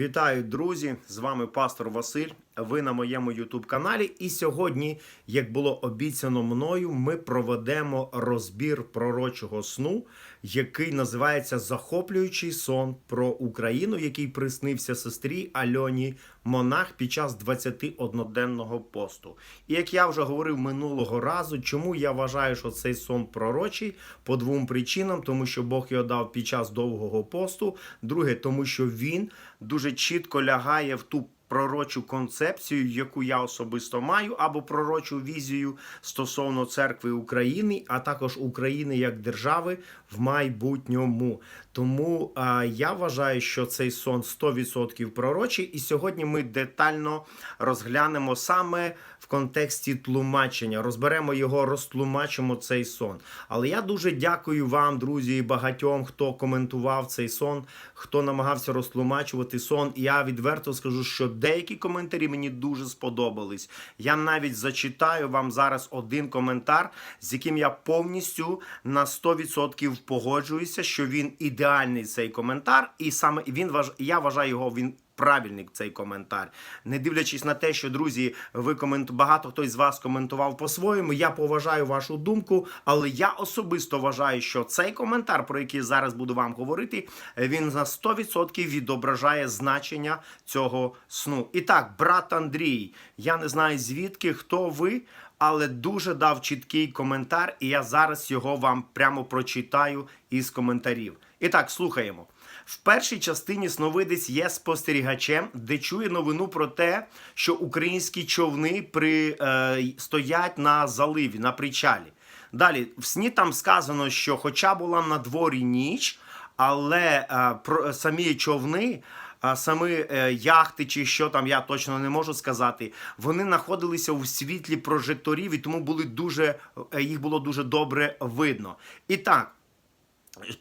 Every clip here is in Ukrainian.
Вітаю, друзі! З вами пастор Василь. Ви на моєму Ютуб каналі. І сьогодні, як було обіцяно мною, ми проведемо розбір пророчого сну, який називається Захоплюючий сон про Україну, який приснився сестрі Альоні Монах під час 21-денного посту. І як я вже говорив минулого разу, чому я вважаю, що цей сон пророчий по двом причинам, тому що Бог його дав під час довгого посту. Друге, тому що він дуже чітко лягає в ту пророчу концепцію, яку я особисто маю, або пророчу візію стосовно церкви України, а також України як держави в майбутньому. Тому а, я вважаю, що цей сон 100% пророчий, і сьогодні ми детально розглянемо саме в контексті тлумачення, розберемо його, розтлумачимо цей сон. Але я дуже дякую вам, друзі, і багатьом, хто коментував цей сон, хто намагався розтлумачувати сон. І я відверто скажу, що деякі коментарі мені дуже сподобались. Я навіть зачитаю вам зараз один коментар, з яким я повністю на 100% погоджуюся, що він ідеальний цей коментар, і саме він важ... я вважаю його він. Правильний цей коментар, не дивлячись на те, що друзі, ви комент... багато хто з вас коментував по-своєму. Я поважаю вашу думку, але я особисто вважаю, що цей коментар, про який зараз буду вам говорити, він на 100% відображає значення цього сну. І так, брат Андрій, я не знаю звідки хто ви. Але дуже дав чіткий коментар, і я зараз його вам прямо прочитаю із коментарів. І так, слухаємо. В першій частині сновидець є спостерігачем, де чує новину про те, що українські човни при, е, стоять на заливі, на причалі. Далі, в сні там сказано, що хоча була на дворі ніч, але е, про, самі човни. А саме е, яхти чи що там, я точно не можу сказати. Вони знаходилися у світлі прожекторів, і тому були дуже е, їх було дуже добре видно. І так,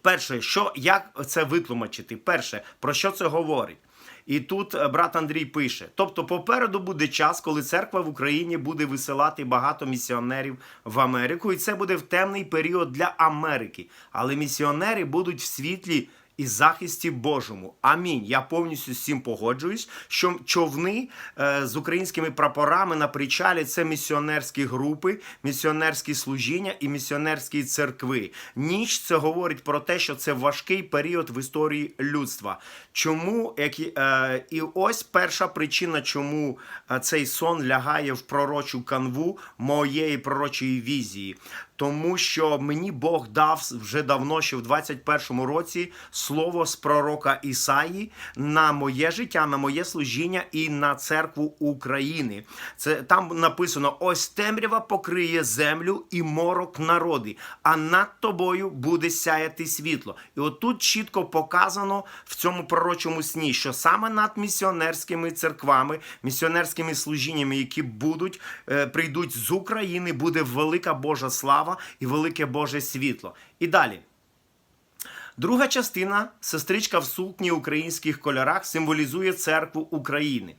перше, що як це витлумачити? Перше, про що це говорить? І тут е, брат Андрій пише: тобто, попереду буде час, коли церква в Україні буде висилати багато місіонерів в Америку, і це буде в темний період для Америки. Але місіонери будуть в світлі і захисті Божому. Амінь. Я повністю з цим погоджуюсь, що човни е, з українськими прапорами на причалі це місіонерські групи, місіонерські служіння і місіонерські церкви. Ніч це говорить про те, що це важкий період в історії людства. Чому як, і, е, ось перша причина, чому е, цей сон лягає в пророчу канву моєї пророчої візії. Тому що мені Бог дав вже давно, ще в 21-му році, слово з пророка Ісаї на моє життя, на моє служіння і на церкву України. Це там написано: ось темрява покриє землю і морок народи, а над тобою буде сяяти світло. І отут чітко показано в цьому пророчому сні, що саме над місіонерськими церквами, місіонерськими служіннями, які будуть е, прийдуть з України, буде велика Божа слава і велике Боже світло. І далі. Друга частина, сестричка в сукні українських кольорах, символізує церкву України.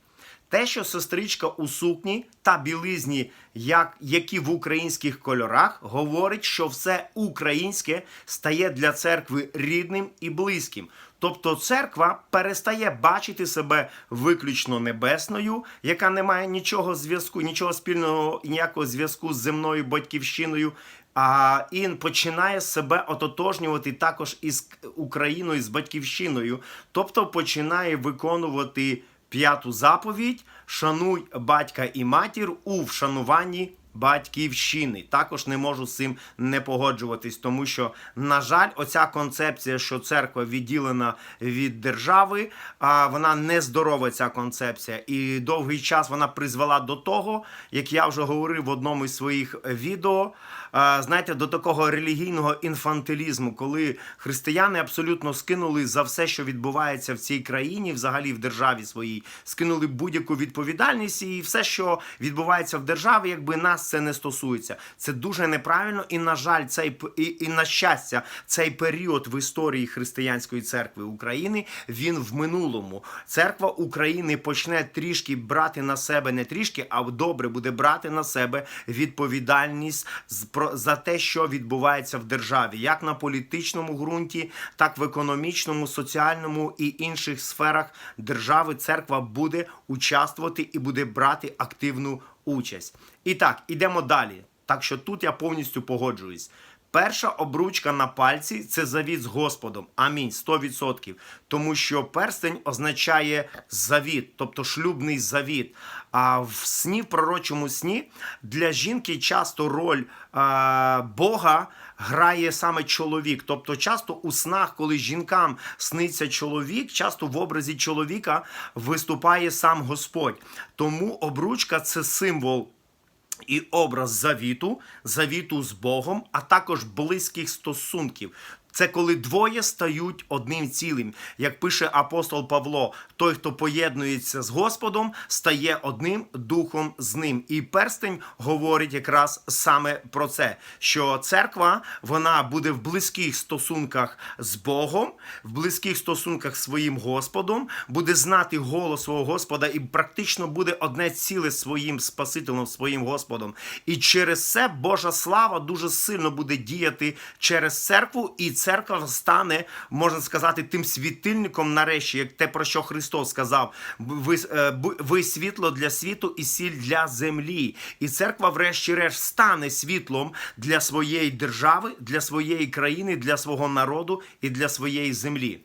Те, що сестричка у сукні та білизні, як, які в українських кольорах, говорить, що все українське стає для церкви рідним і близьким. Тобто церква перестає бачити себе виключно небесною, яка не має нічого зв'язку, нічого спільного, ніякого зв'язку з земною батьківщиною. А і починає себе ототожнювати також із Україною, з батьківщиною, тобто починає виконувати п'яту заповідь: шануй батька і матір у вшануванні батьківщини. Також не можу з цим не погоджуватись, тому що, на жаль, оця концепція, що церква відділена від держави, а вона нездорова, ця концепція. І довгий час вона призвела до того, як я вже говорив в одному із своїх відео. Знаєте, до такого релігійного інфантилізму, коли християни абсолютно скинули за все, що відбувається в цій країні, взагалі в державі своїй, скинули будь-яку відповідальність, і все, що відбувається в державі, якби нас це не стосується. Це дуже неправильно, і на жаль, цей і, і на щастя, цей період в історії християнської церкви України він в минулому. Церква України почне трішки брати на себе не трішки, а добре буде брати на себе відповідальність з- про- за те, що відбувається в державі, як на політичному ґрунті, так в економічному, соціальному і інших сферах держави. Церква буде участвувати і буде брати активну участь. І так, ідемо далі. Так що тут я повністю погоджуюсь. Перша обручка на пальці це завіт з Господом. Амінь. 100%. Тому що перстень означає завіт, тобто шлюбний завіт. А в сні, в пророчому сні для жінки часто роль а, Бога грає саме чоловік. Тобто, часто у снах, коли жінкам сниться чоловік, часто в образі чоловіка виступає сам Господь. Тому обручка це символ і образ завіту, завіту з Богом, а також близьких стосунків. Це коли двоє стають одним цілим. Як пише апостол Павло, той, хто поєднується з Господом, стає одним духом з ним. І перстень говорить якраз саме про це, що церква вона буде в близьких стосунках з Богом, в близьких стосунках з своїм Господом, буде знати голос свого Господа і практично буде одне ціле своїм Спасителем, своїм Господом. І через це Божа слава дуже сильно буде діяти через церкву, і церква стане, можна сказати, тим світильником нарешті, як те, про що Христос сказав: ви, е, ви світло для світу і сіль для землі. І церква, врешті-решт, стане світлом для своєї держави, для своєї країни, для свого народу і для своєї землі.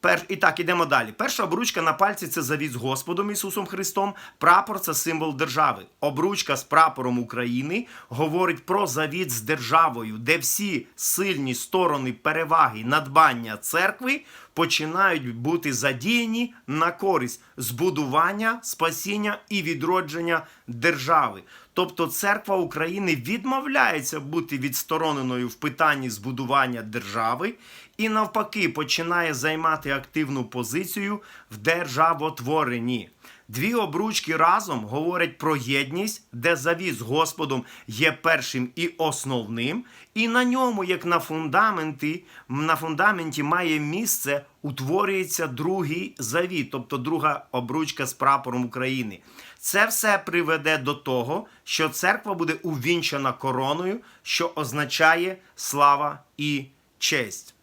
Пер... І так, ідемо далі. Перша обручка на пальці це завіт з Господом Ісусом Христом. Прапор це символ держави. Обручка з прапором України говорить про завіт з державою, де всі сильні сторони переваги, надбання церкви починають бути задіяні на користь збудування, спасіння і відродження держави. Тобто церква України відмовляється бути відстороненою в питанні збудування держави і навпаки починає займати активну позицію в державотворенні. Дві обручки разом говорять про єдність, де завіт з Господом є першим і основним, і на ньому, як на фундаменті, на фундаменті має місце, утворюється другий завіт, тобто друга обручка з прапором України. Це все приведе до того, що церква буде увінчана короною, що означає слава і честь.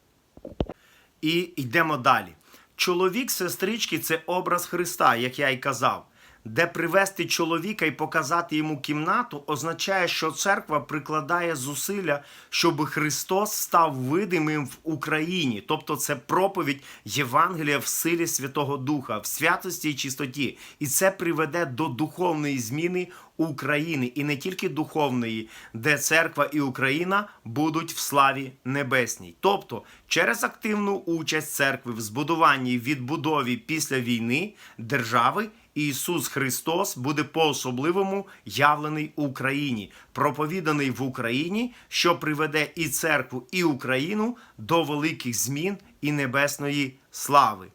І йдемо далі. Чоловік сестрички це образ Христа, як я й казав. Де привести чоловіка і показати йому кімнату, означає, що церква прикладає зусилля, щоб Христос став видимим в Україні. Тобто це проповідь Євангелія в силі Святого Духа, в святості і чистоті. І це приведе до духовної зміни України, і не тільки духовної, де церква і Україна будуть в славі небесній. Тобто, через активну участь церкви в збудуванні відбудові після війни держави. Ісус Христос буде по-особливому явлений Україні, проповіданий в Україні, що приведе і церкву, і Україну до великих змін і небесної слави.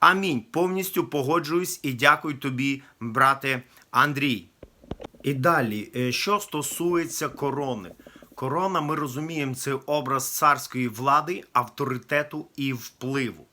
Амінь. Повністю погоджуюсь і дякую тобі, брате Андрій. І далі, е, що стосується корони. Корона, ми розуміємо, це образ царської влади, авторитету і впливу.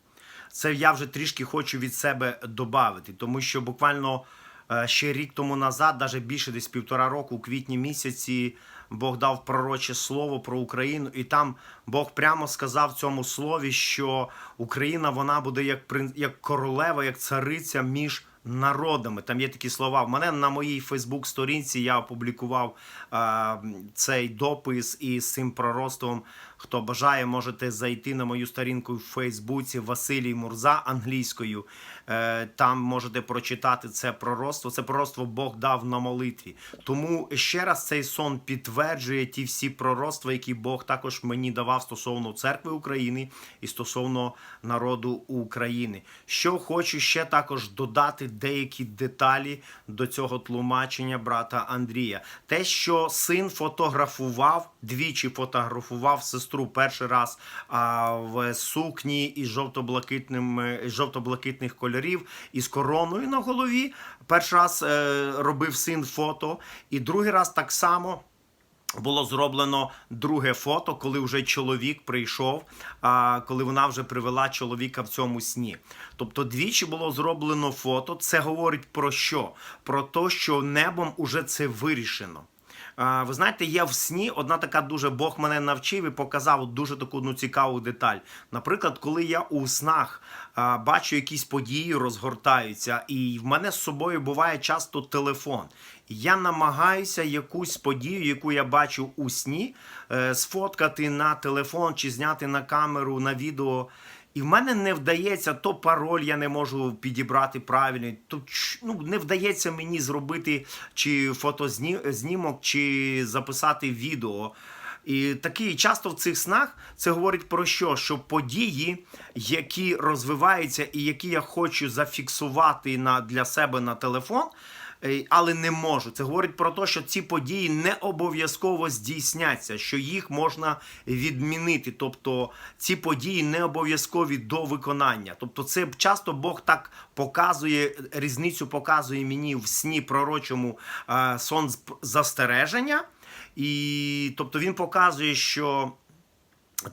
Це я вже трішки хочу від себе додати, тому що буквально е, ще рік тому назад, навіть більше десь півтора року, у квітні місяці, Бог дав пророче слово про Україну, і там Бог прямо сказав в цьому слові, що Україна вона буде як як королева, як цариця між народами. Там є такі слова. В мене на моїй Фейсбук-сторінці я опублікував е, цей допис із цим пророцтвом. Хто бажає, можете зайти на мою сторінку в Фейсбуці Василій Мурза англійською. Е, там можете прочитати це пророцтво. Це пророцтво Бог дав на молитві. Тому ще раз цей сон підтверджує ті всі пророцтва, які Бог також мені давав стосовно церкви України і стосовно народу України. Що хочу ще також додати деякі деталі до цього тлумачення брата Андрія. Те, що син фотографував двічі фотографував сестру перший раз а, в сукні із жовто-блакитним е, жовто-блакитних кольорів із короною на голові. Перший раз е, робив син фото, і другий раз так само. Було зроблено друге фото, коли вже чоловік прийшов, а коли вона вже привела чоловіка в цьому сні. Тобто двічі було зроблено фото. Це говорить про що? Про те, що небом уже це вирішено. А, Ви знаєте, є в сні одна така дуже Бог мене навчив і показав дуже таку одну цікаву деталь. Наприклад, коли я у снах бачу якісь події, розгортаються, і в мене з собою буває часто телефон. Я намагаюся якусь подію, яку я бачу у сні, е, сфоткати на телефон чи зняти на камеру, на відео. І в мене не вдається, то пароль я не можу підібрати правильний, то ну, не вдається мені зробити чи фотознімок, чи записати відео. І такі часто в цих снах це говорить про що? Що події, які розвиваються і які я хочу зафіксувати на, для себе на телефон, але не можу. Це говорить про те, що ці події не обов'язково здійсняться, що їх можна відмінити. Тобто ці події не обов'язкові до виконання. Тобто, це часто Бог так показує, різницю показує мені в сні пророчому е, сон застереження. І тобто він показує, що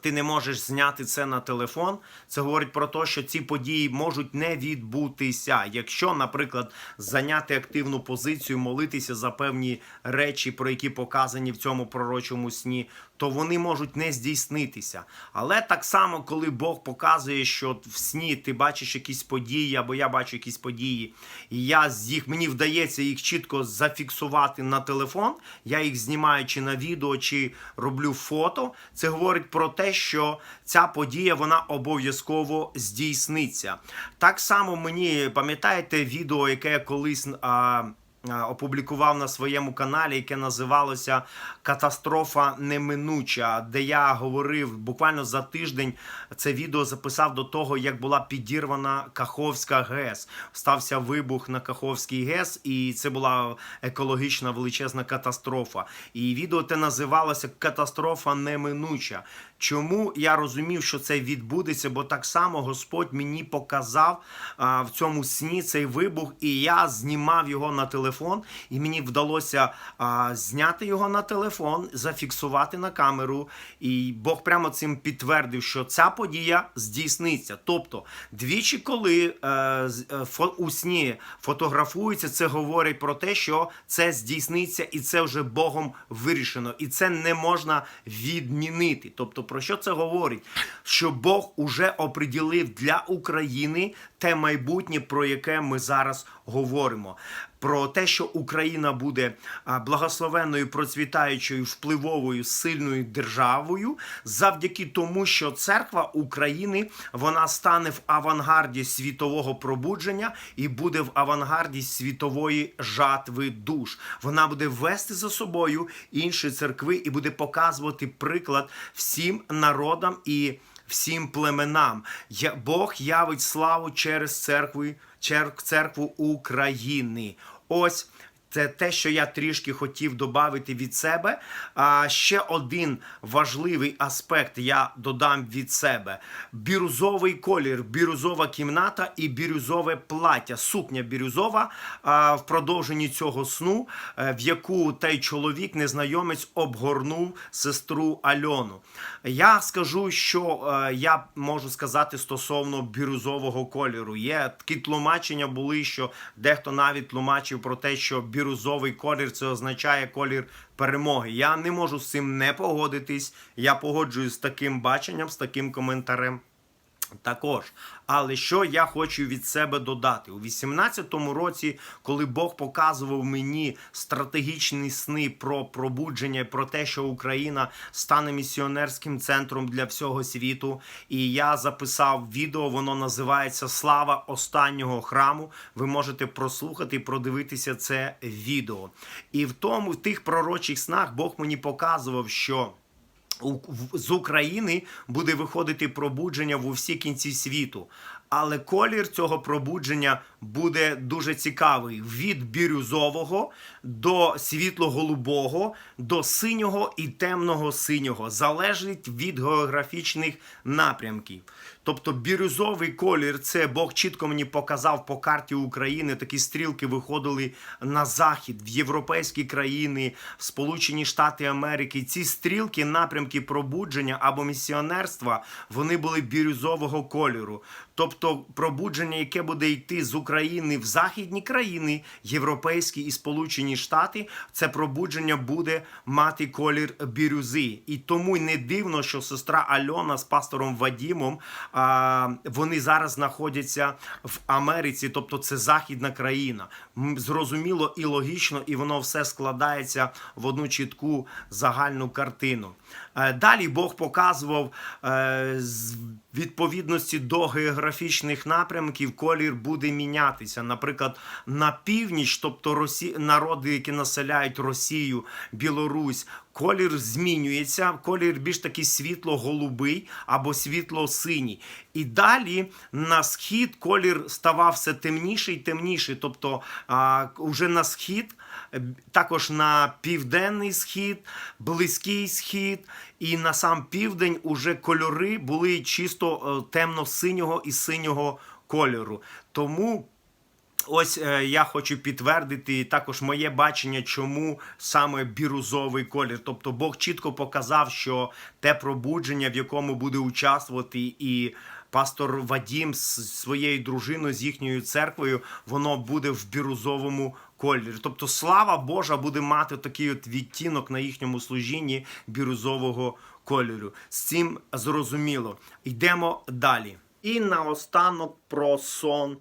ти не можеш зняти це на телефон. Це говорить про те, що ці події можуть не відбутися. Якщо, наприклад, зайняти активну позицію, молитися за певні речі, про які показані в цьому пророчому сні, то вони можуть не здійснитися. Але так само, коли Бог показує, що в сні ти бачиш якісь події, або я бачу якісь події, і я з їх мені вдається їх чітко зафіксувати на телефон, я їх знімаю чи на відео, чи роблю фото. Це говорить про те, що ця подія вона обов'язково здійсниться. Так само мені пам'ятаєте відео, яке я колись. Опублікував на своєму каналі, яке називалося Катастрофа неминуча, де я говорив буквально за тиждень це відео записав до того, як була підірвана Каховська ГЕС. Стався вибух на Каховській ГЕС, і це була екологічна величезна катастрофа. І відео те називалося Катастрофа неминуча. Чому я розумів, що це відбудеться? Бо так само Господь мені показав а, в цьому сні цей вибух, і я знімав його на телефон, і мені вдалося а, зняти його на телефон, зафіксувати на камеру. І Бог прямо цим підтвердив, що ця подія здійсниться. Тобто, двічі, коли е, з- е, фо, у сні фотографується, це говорить про те, що це здійсниться, і це вже Богом вирішено, і це не можна відмінити. Тобто, про що це говорить? Що Бог уже оприділив для України те майбутнє, про яке ми зараз говоримо. Про те, що Україна буде благословенною, процвітаючою, впливовою, сильною державою, завдяки тому, що церква України вона стане в авангарді світового пробудження і буде в авангарді світової жатви душ. Вона буде вести за собою інші церкви і буде показувати приклад всім народам і всім племенам. Бог явить славу через церкву, церкву України. Ось. Це те, що я трішки хотів додати від себе. А ще один важливий аспект я додам від себе: бірюзовий колір, бірюзова кімната і бірюзове плаття. Сукня бірюзова в продовженні цього сну, е, в яку той чоловік, незнайомець, обгорнув сестру Альону. Я скажу, що е, я можу сказати стосовно бірюзового кольору. Є такі тлумачення були, що дехто навіть тлумачив про те, що бірюзовий колір це означає колір перемоги. Я не можу з цим не погодитись. Я погоджуюсь з таким баченням, з таким коментарем. Також, але що я хочу від себе додати у 18-му році, коли Бог показував мені стратегічні сни про пробудження, про те, що Україна стане місіонерським центром для всього світу, і я записав відео, воно називається Слава останнього храму. Ви можете прослухати і продивитися це відео. І в тому, в тих пророчих снах Бог мені показував, що. З України буде виходити пробудження в усі кінці світу. Але колір цього пробудження буде дуже цікавий від бірюзового до світло-голубого, до синього і темного синього. Залежить від географічних напрямків. Тобто бірюзовий колір, це Бог чітко мені показав по карті України. Такі стрілки виходили на захід, в європейські країни, в Сполучені Штати Америки. Ці стрілки, напрямки пробудження або місіонерства, вони були бірюзового кольору. Тобто пробудження, яке буде йти з України в західні країни, європейські і Сполучені Штати, це пробудження буде мати колір бірюзи. І тому не дивно, що сестра Альона з пастором Вадімом вони зараз знаходяться в Америці, тобто це західна країна. Зрозуміло і логічно, і воно все складається в одну чітку загальну картину. Е, Далі Бог показував е, з відповідності до географічних напрямків, колір буде мінятися. Наприклад, на північ, тобто Росі... народи, які населяють Росію, Білорусь, колір змінюється. Колір більш такий світло-голубий або світло-синій. І далі на схід колір ставав все темніший і темніший. Тобто, а, уже на схід, також на південний схід, близький схід і на сам південь уже кольори були чисто е, темно-синього і синього кольору. Тому. Ось е, я хочу підтвердити також моє бачення, чому саме бірузовий колір. Тобто Бог чітко показав, що те пробудження, в якому буде участвувати і пастор Вадім з своєю дружиною, з їхньою церквою, воно буде в бірузовому кольорі. Тобто слава Божа буде мати такий от відтінок на їхньому служінні бірузового кольору. З цим зрозуміло. Йдемо далі. І наостанок про сон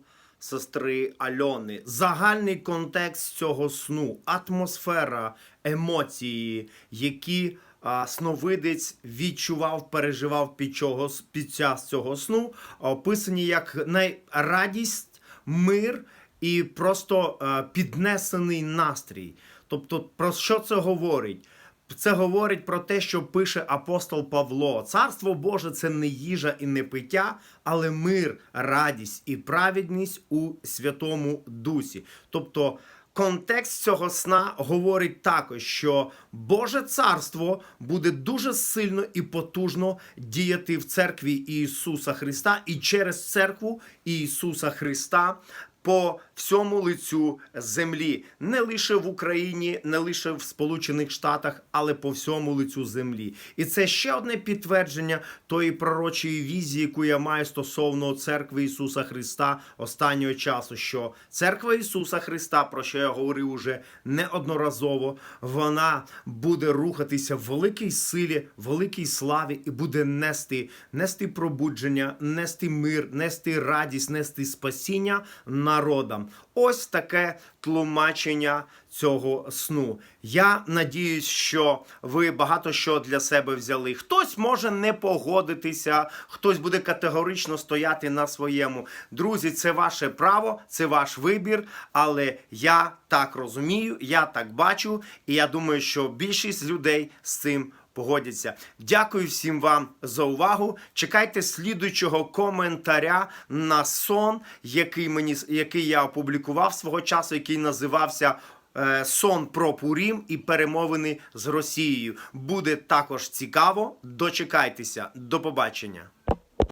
сестри Альони. Загальний контекст цього сну, атмосфера, емоції, які а, сновидець відчував, переживав під, чого, під час цього сну, описані як найрадість, мир і просто е, піднесений настрій. Тобто, про що це говорить? Це говорить про те, що пише апостол Павло. Царство Боже це не їжа і не пиття, але мир, радість і праведність у Святому Дусі. Тобто контекст цього сна говорить також, що Боже царство буде дуже сильно і потужно діяти в церкві Ісуса Христа і через церкву Ісуса Христа по всьому лицю землі, не лише в Україні, не лише в Сполучених Штатах, але по всьому лицю землі. І це ще одне підтвердження тої пророчої візії, яку я маю стосовно церкви Ісуса Христа останнього часу. Що церква Ісуса Христа, про що я говорив уже неодноразово, вона буде рухатися в великій силі, великій славі і буде нести, нести пробудження, нести мир, нести радість, нести спасіння народам. Ось таке тлумачення цього сну. Я надіюсь, що ви багато що для себе взяли. Хтось може не погодитися, хтось буде категорично стояти на своєму. Друзі, це ваше право, це ваш вибір. Але я так розумію, я так бачу, і я думаю, що більшість людей з цим погодяться. Дякую всім вам за увагу. Чекайте слідуючого коментаря на сон, який мені який я опублікував свого часу, який називався. е, Сон про Пурім і перемовини з Росією буде також цікаво. Дочекайтеся. До побачення.